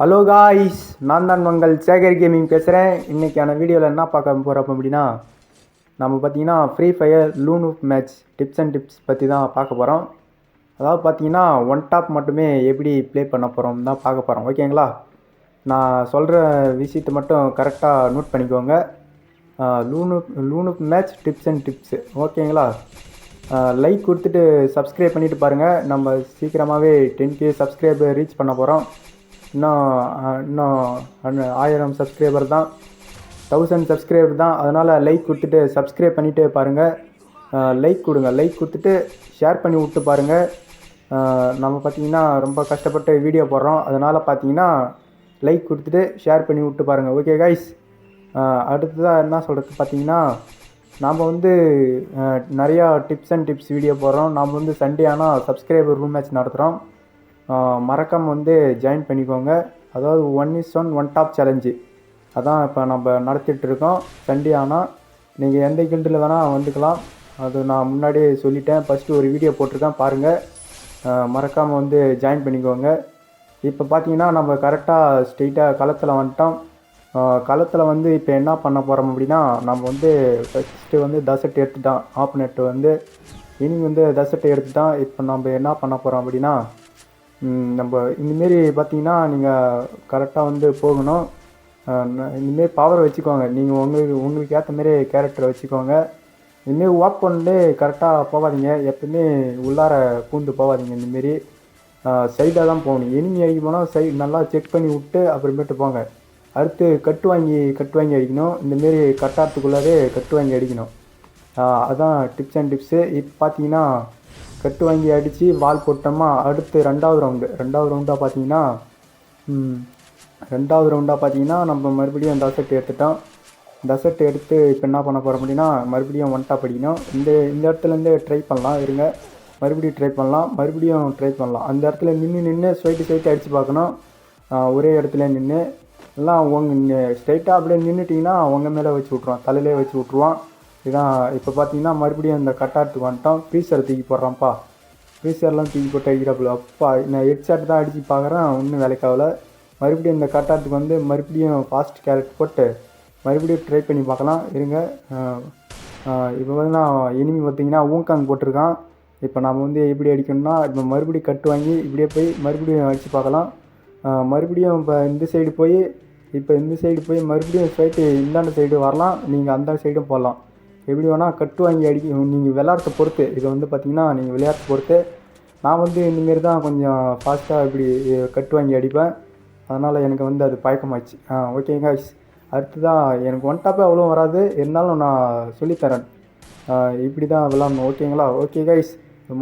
Hello guys நான் தான் உங்கள் சேகர் கேமிங் பேசுகிறேன் இன்றைக்கான வீடியோவில் என்ன பார்க்க போகிறப்ப அப்படின்னா நம்ம பார்த்தீங்கன்னா ஃப்ரீ ஃபயர் லூனு மேட்ச் டிப்ஸ் அண்ட் டிப்ஸ் பற்றி தான் பார்க்க போகிறோம் அதாவது பார்த்தீங்கன்னா ஒன் டாப் மட்டுமே எப்படி ப்ளே பண்ண போகிறோம் தான் பார்க்க போகிறோம் ஓகேங்களா நான் சொல்கிற விஷயத்தை மட்டும் கரெக்டாக நோட் பண்ணிக்கோங்க. லூனு லூனு மேட்ச் டிப்ஸ் அண்ட் டிப்ஸு ஓகேங்களா லைக் கொடுத்துட்டு சப்ஸ்கிரைப் பண்ணிவிட்டு பாருங்கள் நம்ம சீக்கிரமாகவே டென் கே சப்ஸ்கிரைபர் ரீச் பண்ண போகிறோம் இன்னும் இன்னும் ஆயிரம் சப்ஸ்கிரைபர் தான். தௌசண்ட் சப்ஸ்கிரைபர் தான். அதனால் லைக் கொடுத்துட்டு சப்ஸ்கிரைப் பண்ணிகிட்டே பாருங்கள் லைக் கொடுங்க. லைக் கொடுத்துட்டு ஷேர் பண்ணி விட்டு பாருங்கள் நம்ம பார்த்தீங்கன்னா ரொம்ப கஷ்டப்பட்டு வீடியோ போடுறோம். அதனால் பார்த்தீங்கன்னா லைக் கொடுத்துட்டு ஷேர் பண்ணி விட்டு பாருங்கள் ஓகே கைஸ் அடுத்ததாக என்ன சொல்கிறது பார்த்தீங்கன்னா நாம் வந்து நிறையா டிப்ஸ் அண்ட் டிப்ஸ் வீடியோ போடுறோம். நாம் வந்து சண்டே ஆனால் சப்ஸ்கிரைபர் ரூம் மேட்ச் நடத்துகிறோம் மறக்காமல் வந்து ஜாயின் பண்ணிக்கோங்க. அதாவது one is one one top challenge அதான் இப்போ நம்ம நடத்திட்டுருக்கோம் சண்டே ஆனால் நீங்கள் எந்த கில்டில் வேணால் வந்துக்கலாம். அது நான் முன்னாடியே சொல்லிட்டேன். ஃபஸ்ட்டு ஒரு வீடியோ போட்டிருக்கேன். பாருங்கள் மறக்காமல் வந்து ஜாயின் பண்ணிக்கோங்க. இப்போ பார்த்தீங்கன்னா நம்ம கரெக்டாக ஸ்ட்ரெயிட்டாக களத்தில் வந்துட்டோம். களத்தில் வந்து இப்போ என்ன பண்ண போகிறோம் அப்படின்னா நம்ம வந்து ஃபஸ்ட்டு வந்து தசட் எடுத்துட்டான் ஆப்பனெட் வந்து. இனி வந்து தசட்டை எடுத்துட்டான் இப்போ நம்ம என்ன பண்ண போகிறோம் அப்படின்னா நம்ம இந்தமாரி பார்த்தீங்கன்னா நீங்கள் கரெக்டாக வந்து போகணும். இந்தமாரி பவரை வச்சுக்கோங்க. நீங்கள் உங்களுக்கு உங்களுக்கு ஏற்ற மாரி கேரக்டரை வச்சுக்கோங்க. இனிமேல் வாக் பண்ணிட்டு கரெக்டாக போகாதீங்க. எப்பவுமே உள்ளார பூந்து போகாதீங்க இந்தமாரி சைடாக தான் போகணும். எனிமி அடிக்க போனால் சைடு நல்லா செக் பண்ணி விட்டு அப்புறமேட்டு போங்க. அடுத்து கட்டு வாங்கி கட்டு வாங்கி அடிக்கணும். இந்தமாரி கட்டாரத்துக்குள்ளாரே கட்டு வாங்கி அடிக்கணும். அதுதான் அதான் டிப்ஸ் அண்ட் டிப்ஸு இப்போ பார்த்தீங்கன்னா கட்டு வாங்கி அடித்து பால் போட்டோமா அடுத்து ரெண்டாவது ரவுண்டு ரெண்டாவது ரவுண்டாக பார்த்தீங்கன்னா ரெண்டாவது ரவுண்டாக பார்த்தீங்கன்னா நம்ம மறுபடியும் தசட்டு எடுத்துட்டோம். தசட்டு எடுத்து இப்போ என்ன பண்ண போகிறோம் அப்படின்னா மறுபடியும் ஒன் டாப் அடிக்கணும். இந்த இந்த இடத்துலேருந்து ட்ரை பண்ணலாம் இருங்க. மறுபடியும் ட்ரை பண்ணலாம் மறுபடியும் ட்ரை பண்ணலாம். அந்த இடத்துல நின்று நின்று ஸ்வைட்டு ஸ்வைட்டு அடித்து பார்க்கணும். ஒரே இடத்துல நின்று எல்லாம் உங்கள் ஸ்ட்ரைட்டாக அப்படியே நின்றுட்டிங்கன்னா உங்கள் மேலே வச்சு விட்ருவான் தலையிலே வச்சு விட்ருவான் இதான் இப்போ பார்த்தீங்கன்னா மறுபடியும் இந்த கட்டாரத்துக்கு வந்துட்டோம். ஃப்ரீசர் தூக்கி போடுறான்ப்பா. ஃப்ரீசர்லாம் தூக்கி போட்டு அடிக்கிறாப்புல அப்பா நான் ஹெட்ஷாட் தான் அடித்து பார்க்குறேன் ஒன்றும் வேலைக்காகல மறுபடியும் இந்த கட்டாரத்துக்கு வந்து மறுபடியும் ஃபாஸ்ட் கேரட் போட்டு மறுபடியும் ட்ரை பண்ணி பார்க்கலாம். இருங்க. இப்போ வந்து நான் எனிமி பார்த்தீங்கன்னா ஊங்காங் போட்டிருக்கான். இப்போ நம்ம வந்து எப்படி அடிக்கணும்னா இப்போ மறுபடியும் கட்டு வாங்கி இப்படியே போய் மறுபடியும் அடித்து பார்க்கலாம். மறுபடியும் இப்போ இந்த சைடு போய் இப்போ இந்த சைடு போய் மறுபடியும் ஸ்ட்ரைட்டு இந்தாண்ட சைடு வரலாம். நீங்கள் அந்த சைடும் போடலாம். எப்படி வேணால் கட்டு வாங்கி அடிக்க நீங்கள் விளையாடுறத பொறுத்து. இதை வந்து பார்த்தீங்கன்னா நீங்கள் விளையாடுறத பொறுத்து. நான் வந்து இந்தமாரி தான் கொஞ்சம் ஃபாஸ்ட்டாக இப்படி கட்டு வாங்கி அடிப்பேன். அதனால் எனக்கு வந்து அது பழக்கமாச்சு ஆ ஓகேங்க அடுத்து அடுத்ததான் எனக்கு ஒன் டாப்பே அவ்வளோ வராது. இருந்தாலும் நான் சொல்லித்தரேன். இப்படி தான் விளாட்ணும் ஓகேங்களா ஓகே கைஸ்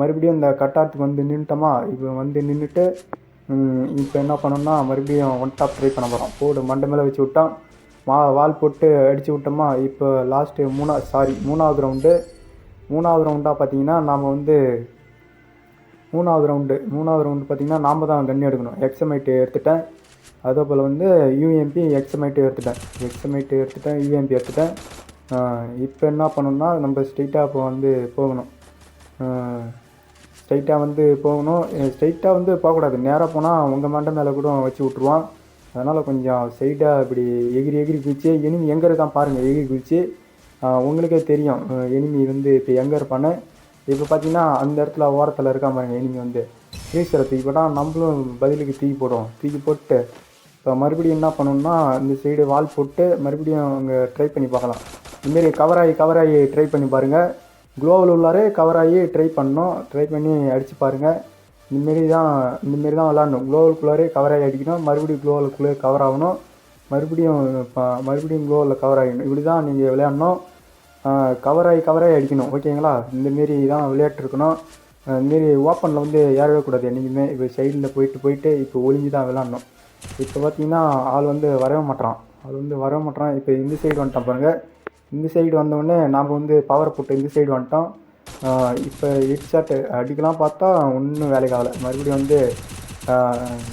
மறுபடியும் இந்த கட்டாரத்துக்கு வந்து நின்றுட்டோமா இப்போ வந்து நின்றுட்டு இப்போ என்ன பண்ணோம்னா மறுபடியும் ஒன் டாப் ட்ரை பண்ண போகிறோம் போடு மண்டை மேலே வச்சு விட்டான் மா வால் போட்டு அடித்து விட்டோமா? இப்போ லாஸ்ட்டு மூணா சாரி மூணாவது ரவுண்டு மூணாவது ரவுண்டாக பார்த்தீங்கன்னா நாம் வந்து மூணாவது ரவுண்டு மூணாவது ரவுண்டு பார்த்தீங்கன்னா நாம் தான் கன் எடுக்கணும். எக்ஸமைட்டு எடுத்துட்டேன். அதே போல் வந்து யூஎம்பி எக்ஸமைட்டு எடுத்துட்டேன். எக்ஸமைட்டு எடுத்துட்டேன் யூஎம்பி எடுத்துட்டேன். இப்போ என்ன பண்ணணும்னா நம்ம ஸ்ட்ரெயிட்டாக இப்போ வந்து போகணும். ஸ்ட்ரைட்டாக வந்து போகணும். ஸ்ட்ரைட்டாக வந்து போகக்கூடாது. நேராக போனால் உங்கள் மண்டை மேலே கூட வச்சு விட்ருவான் அதனால் கொஞ்சம் சைடாக இப்படி எகிரி எகிரி குதிச்சு எனிமி எங்கே இருக்கான் பாருங்கள் எகிரி குதிச்சு. உங்களுக்கே தெரியும் எனிமி வந்து இப்போ எங்கே இருப்பான்னு இப்போ பார்த்தீங்கன்னா அந்த இடத்துல ஓரத்தில் இருக்கா பாருங்க எனிமி வந்து. ஃப்ரீசரை தூக்கி போட்டால் நம்மளும் பதிலுக்கு தூக்கி போடுவோம். தூக்கி போட்டு இப்போ மறுபடியும் என்ன பண்ணணும்னா இந்த சைடு வால் போட்டு மறுபடியும் அங்கே ட்ரை பண்ணி பார்க்கலாம். இதுமாரி கவராகி கவராகி கவர் ஆகி ட்ரை பண்ணி பாருங்கள் குளோவில் உள்ளாரே கவர் ஆகி ட்ரை பண்ணோம் ட்ரை பண்ணி அடித்து பாருங்கள் இந்தமாரி தான் இந்தமாரி தான் விளாட்ணும். குளோவலுக்குள்ளாரே கவர் ஆகி அடிக்கணும் மறுபடியும் குளோவலுக்குள்ளே கவர் ஆகணும். மறுபடியும் இப்போ மறுபடியும் க்ளோவில் கவர் ஆகணும் இப்படி தான் நீங்கள் விளையாடணும். கவர் ஆகி கவர் ஆகி அடிக்கணும். ஓகேங்களா? இந்தமாரி தான் விளையாட்டு இருக்கணும். இந்தமாரி ஓப்பனில் வந்து ஏறவே கூடாது என்றைக்குமே இப்போ சைடில் போயிட்டு போயிட்டு இப்போ ஒளிஞ்சு தான் விளாட்ணும் இப்போ பார்த்தீங்கன்னா ஆள் வந்து வரவே மாட்டேறான் ஆள் வந்து வரவே மாட்டேறான் இப்போ இந்த சைடு வந்துட்டான் பாருங்கள் இந்த சைடு வந்தோடனே நாம் வந்து பவர் போட்டு இந்த சைடு வந்துட்டோம். இப்போ ஹெட் அடிக்கலாம் பார்த்தா ஒன்றும் வேலைக்கு ஆகலை. மறுபடியும் வந்து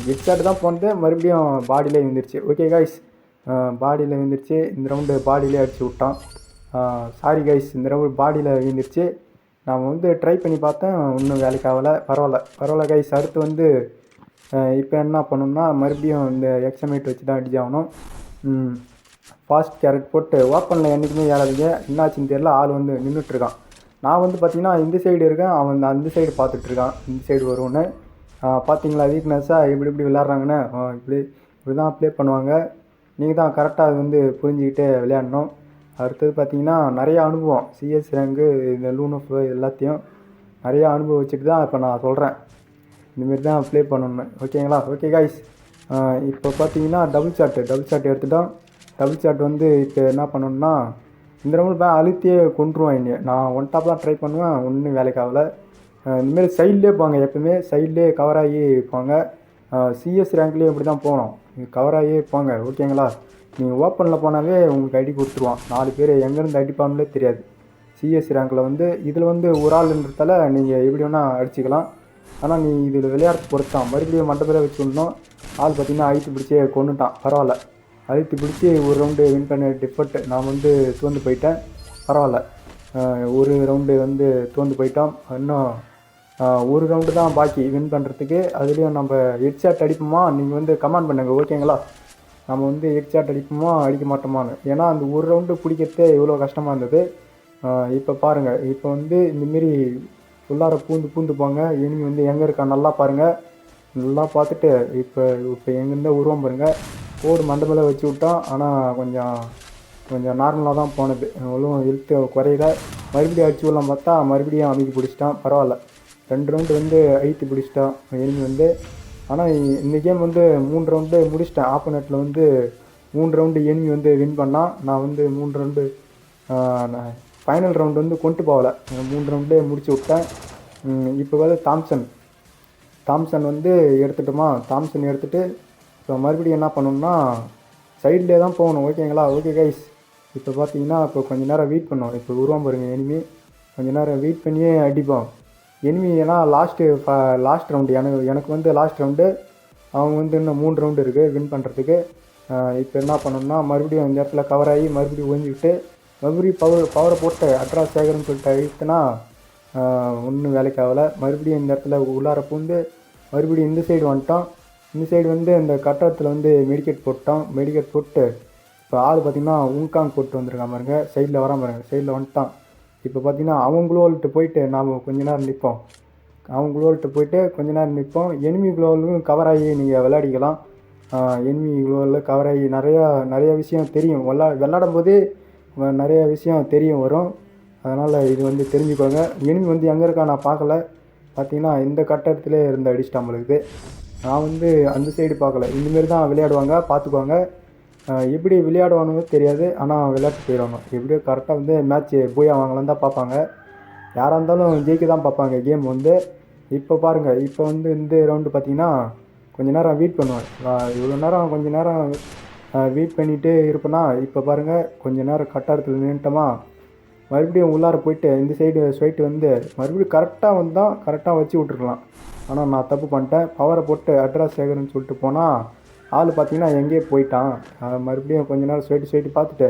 ஹெட் தான் போனது. மறுபடியும் பாடியிலே விழுந்துருச்சு. ஓகே காய்ஸ் பாடியில் விழுந்துருச்சு. இந்த ரவுண்டு பாடியிலே அடிச்சு விட்டான். சாரி கைஸ் இந்த ரவுண்டு பாடியில் விழுந்துருச்சு. நான் வந்து ட்ரை பண்ணி பார்த்தேன். ஒன்றும் வேலைக்கு ஆகலை. பரவாயில்ல. பரவாயில்ல கைஸ் அடுத்து வந்து இப்போ என்ன பண்ணணும்னா மறுபடியும் இந்த எக்ஸமேட் வச்சு தான் அடிச்சாகணும் ஃபாஸ்ட் கேரட் போட்டு ஓப்பனில் என்றைக்குமே ஏறாதீங்க. என்னாச்சுன்னு தெரியல. ஆள் வந்து நின்றுட்டுருக்கான் நான் வந்து பார்த்தீங்கன்னா இந்த சைடு இருக்கேன். அவன் அந்த- அந்த சைடு பார்த்துட்ருக்கான் இந்த சைடு வருவோன்னு பார்த்தீங்களா வீக்னஸ்ஸாக இப்படி இப்படி விளாட்றாங்கன்னு இப்படி இப்படி தான் ப்ளே பண்ணுவாங்க. நீங்கள் தான் கரெக்டாக அது வந்து புரிஞ்சுக்கிட்டு விளையாடணும். அடுத்தது பார்த்தீங்கன்னா நிறைய அனுபவம். சிஎஸ் ரேங்கு இந்த லூனோஃப் எல்லாத்தையும் நிறையா அனுபவிச்சுட்டு தான் இப்போ நான் சொல்கிறேன் இந்தமாரி தான் ப்ளே பண்ணணும் ஓகேங்களா ஓகே காய்ஸ் இப்போ பார்த்தீங்கன்னா டபுள் ஷாட்டு டபுள் ஷாட் எடுத்துட்டோம். டபுள் ஷாட் வந்து இப்போ என்ன பண்ணணும்னா இந்த ரவுண்ட் பே அழுத்தியே கொண்டுருவான் என்னைய நான் ஒன் டாப் தான் ட்ரை பண்ணுவேன் ஒன்றும் வேலைக்கு ஆகல. இந்தமாரி சைட்லேயே போங்க எப்பவுமே சைட்லேயே கவர் ஆகி போங்க சிஎஸ் ரேங்க்லேயே இப்படி தான் போகணும். கவர் ஆகியே போங்க ஓகேங்களா நீங்கள் ஓப்பனில் போனாவே உங்களுக்கு ஐடி கொடுத்துருவான். நாலு பேர் எங்கேருந்து அடிப்பாங்களே தெரியாது. சிஎஸ் ரேங்கில் வந்து இதில் வந்து ஒரு ஆளுன்றதால நீங்கள் எப்படி வேணால் அடிச்சுக்கலாம். ஆனால் நீ இதில் விளையாட்டு பொறுத்தான் மறுபடியும் மண்டபத்தில் வச்சு விடணும். ஆள் பார்த்தீங்கன்னா ஐட்டு பிடிச்சே கொண்டுட்டான் பரவாயில்ல. அழுத்தி பிடிச்சி ஒரு ரவுண்டு வின் பண்ண டிஃபர்ட் நான் வந்து தோந்து போயிட்டேன். பரவாயில்ல. ஒரு ரவுண்டு வந்து தோந்து போயிட்டோம். இன்னும் ஒரு ரவுண்டு தான் பாக்கி வின் பண்ணுறதுக்கு அதுலேயும் நம்ம ஹெட்ஷாட் அடிப்போமா? நீங்கள் வந்து கமெண்ட் பண்ணுங்கள் ஓகேங்களா நம்ம வந்து ஹெட்ஷாட் அடிப்போமா? அடிக்க மாட்டோமான்னு. ஏன்னா அந்த ஒரு ரவுண்டு பிடிக்கிறதே இவ்வளோ கஷ்டமாக இருந்தது. இப்போ பாருங்கள் இப்போ வந்து இந்தமாரி உள்ளார பூந்து பூந்து போங்க. எனிமி வந்து எங்கே இருக்கா? நல்லா பாருங்கள் நல்லா பார்த்துட்டு இப்போ இப்போ எங்கேருந்தா உருவம் பாருங்கள் கோடு மண்டபத்தில் வச்சு விட்டோம் ஆனால் கொஞ்சம் கொஞ்சம் நார்மலாக தான் போனது. ஒன்றும் ஹெல்த்து குறையில. மறுபடியும் அடிச்சு விடலாம் பார்த்தா மறுபடியும் அமைதி பிடிச்சிட்டான். பரவாயில்ல. ரெண்டு ரவுண்டு வந்து ஐத்து பிடிச்சிட்டான். எனிமி வந்து ஆனால் இந்த கேம் வந்து மூணு ரவுண்டு முடிச்சிட்டேன். ஆப்போனட்டில் வந்து மூணு ரவுண்டு எனிமி வந்து வின் பண்ணான் நான் வந்து மூணு ரவுண்டு ஃபைனல் ரவுண்டு வந்து கொண்டு போகல. மூணு ரவுண்டே முடிச்சு விட்டேன். இப்போ வந்து தாம்சன். தாம்சன் வந்து எடுத்துட்டோமா? தாம்சன் எடுத்துகிட்டு இப்போ மறுபடியும் என்ன பண்ணணும்னா சைட்லேயே தான் போகணும். ஓகேங்களா ஓகே கைஸ் இப்போ பார்த்தீங்கன்னா இப்போ கொஞ்ச நேரம் வெயிட் பண்ணோம். இப்போ உருவம் பாருங்கள் எனிமி கொஞ்ச நேரம் வெயிட் பண்ணியே அடிப்போம். எனிமி ஏன்னா லாஸ்ட்டு லாஸ்ட் ரவுண்டு எனக்கு எனக்கு வந்து லாஸ்ட் ரவுண்டு அவங்க வந்து இன்னும் மூணு ரவுண்டு இருக்குது வின் பண்ணுறதுக்கு இப்போ என்ன பண்ணணும்னா மறுபடியும் அந்த இடத்துல கவர் ஆகி மறுபடியும் ஒழிஞ்சிக்கிட்டு மறுபடியும் பவர் பவரை போட்டு அட்ரா சேகர்னு சொல்லிட்டு அழித்துனா ஒன்றும் வேலைக்கு ஆகலை. மறுபடியும் இந்த இடத்துல உள்ளார பூந்து மறுபடியும் இந்த சைடு வந்துட்டோம். இந்த சைடு வந்து இந்த கட்டடத்தில் வந்து மெடிக்கேட் போட்டோம். மெடிக்கேட் போட்டு இப்போ ஆள் பார்த்தீங்கன்னா உங்காங் போட்டு வந்திருக்கான் பாருங்க. சைடில் வரான் பாருங்க சைடில் வந்துட்டான். இப்போ பார்த்தீங்கன்னா அவங்களோல்ட்டு போயிட்டு நாம் கொஞ்ச நேரம் நிற்போம் அவங்க குளோல்கிட்ட போயிட்டு கொஞ்ச நேரம் நிற்போம் எனிமி குளோவிலும் கவர் ஆகி நீங்கள் விளையாடிக்கலாம். எனிமி குளோவில் கவர் ஆகி நிறையா நிறைய விஷயம் தெரியும். விளா விளாடும் போதே நிறைய விஷயம் தெரியும் வரும். அதனால் இது வந்து தெரிஞ்சுக்கோங்க. எனிமி வந்து எங்கே இருக்கா நான் பார்க்கல. பார்த்தீங்கன்னா இந்த கட்டடத்திலே இருந்து அடிச்சிட்டான் நம்மளுக்கு நான் வந்து அந்த சைடு பார்க்கல. இந்தமாரி தான் விளையாடுவாங்க பார்த்துக்குவாங்க. எப்படி விளையாடுவானுங்க தெரியாது. ஆனால் விளையாட்டு போயிடுவாங்க. எப்படியோ கரெக்டாக வந்து மேட்ச்சு போய் வாங்கலாம் தான் பார்ப்பாங்க. யாராக இருந்தாலும் ஜெயிக்க தான் பார்ப்பாங்க. கேம் வந்து இப்போ பாருங்கள் இப்போ வந்து இந்த ரவுண்டு பார்த்தீங்கன்னா கொஞ்ச நேரம் வெயிட் பண்ணுவேன். இவ்வளோ நேரம் கொஞ்ச நேரம் வெயிட் பண்ணிகிட்டே இருப்பேன்னா இப்போ பாருங்கள் கொஞ்ச நேரம் கட்டாரத்தில் நின்றுட்டோமா மறுபடியும் உள்ளார போயிட்டு இந்த சைடு ஸ்வைட்டு வந்து மறுபடியும் கரெக்டாக வந்தால் கரெக்டாக வச்சு விட்ருக்கலாம் ஆனால் நான் தப்பு பண்ணிட்டேன். பவரை போட்டு அட்ரஸ் சேகர்னு சொல்லிட்டு போனால் ஆள் பார்த்தீங்கன்னா எங்கேயே போயிட்டான். மறுபடியும் கொஞ்ச நேரம் ஸ்வைட்டு ஸ்வைட்டு பார்த்துட்டு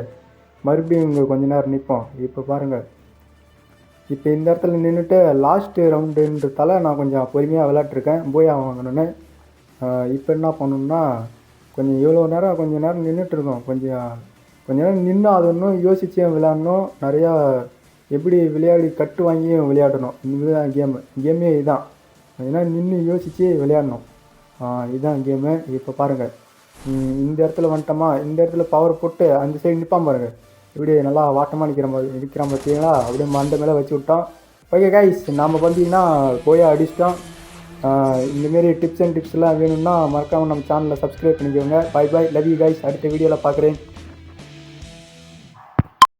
மறுபடியும் இங்கே கொஞ்ச நேரம் நிற்போம் இப்போ பாருங்கள் இப்போ இந்த இடத்துல நின்றுட்டு லாஸ்ட்டு ரவுண்டுன்றதால நான் கொஞ்சம் பொறுமையாக விளையாட்டுருக்கேன் போய் வாங்கணுன்னு இப்போ என்ன பண்ணணும்னா கொஞ்சம் இவ்வளோ நேரம் கொஞ்சம் நேரம் நின்றுட்டு இருக்கோம் கொஞ்சம் கொஞ்ச நேரம் நின்று அது ஒன்றும் யோசித்து விளையாடணும்? நிறையா எப்படி விளையாடி கட்டு வாங்கியும் விளையாடணும்? இதுதான் கேமு. கேமே இதுதான் ஏன்னா நின்று யோசித்து விளையாடணும். இதுதான் கேமு. இப்போ பாருங்கள் இந்த இடத்துல வந்துட்டோமா? இந்த இடத்துல பவர் போட்டு அந்த சைடு நிற்பான் பாருங்கள் இப்படி நல்லா வாட்டமாக நிற்கிற மாதிரி நிற்கிறான் பார்த்தீங்களா அப்படியே மண்டை மேலே வச்சு விட்டோம். ஓகே கைஸ் நம்ம பார்த்தீங்கன்னா போயா அடிச்சிட்டோம். இந்தமாரி டிப்ஸ் அண்ட் டிப்ஸ்லாம் வேணும்னா மறக்காமல் நம்ம சேனலை சப்ஸ்கிரைப் பண்ணிக்கோங்க. Bye bye love you guys அடுத்த வீடியோவில் பார்க்குறேன்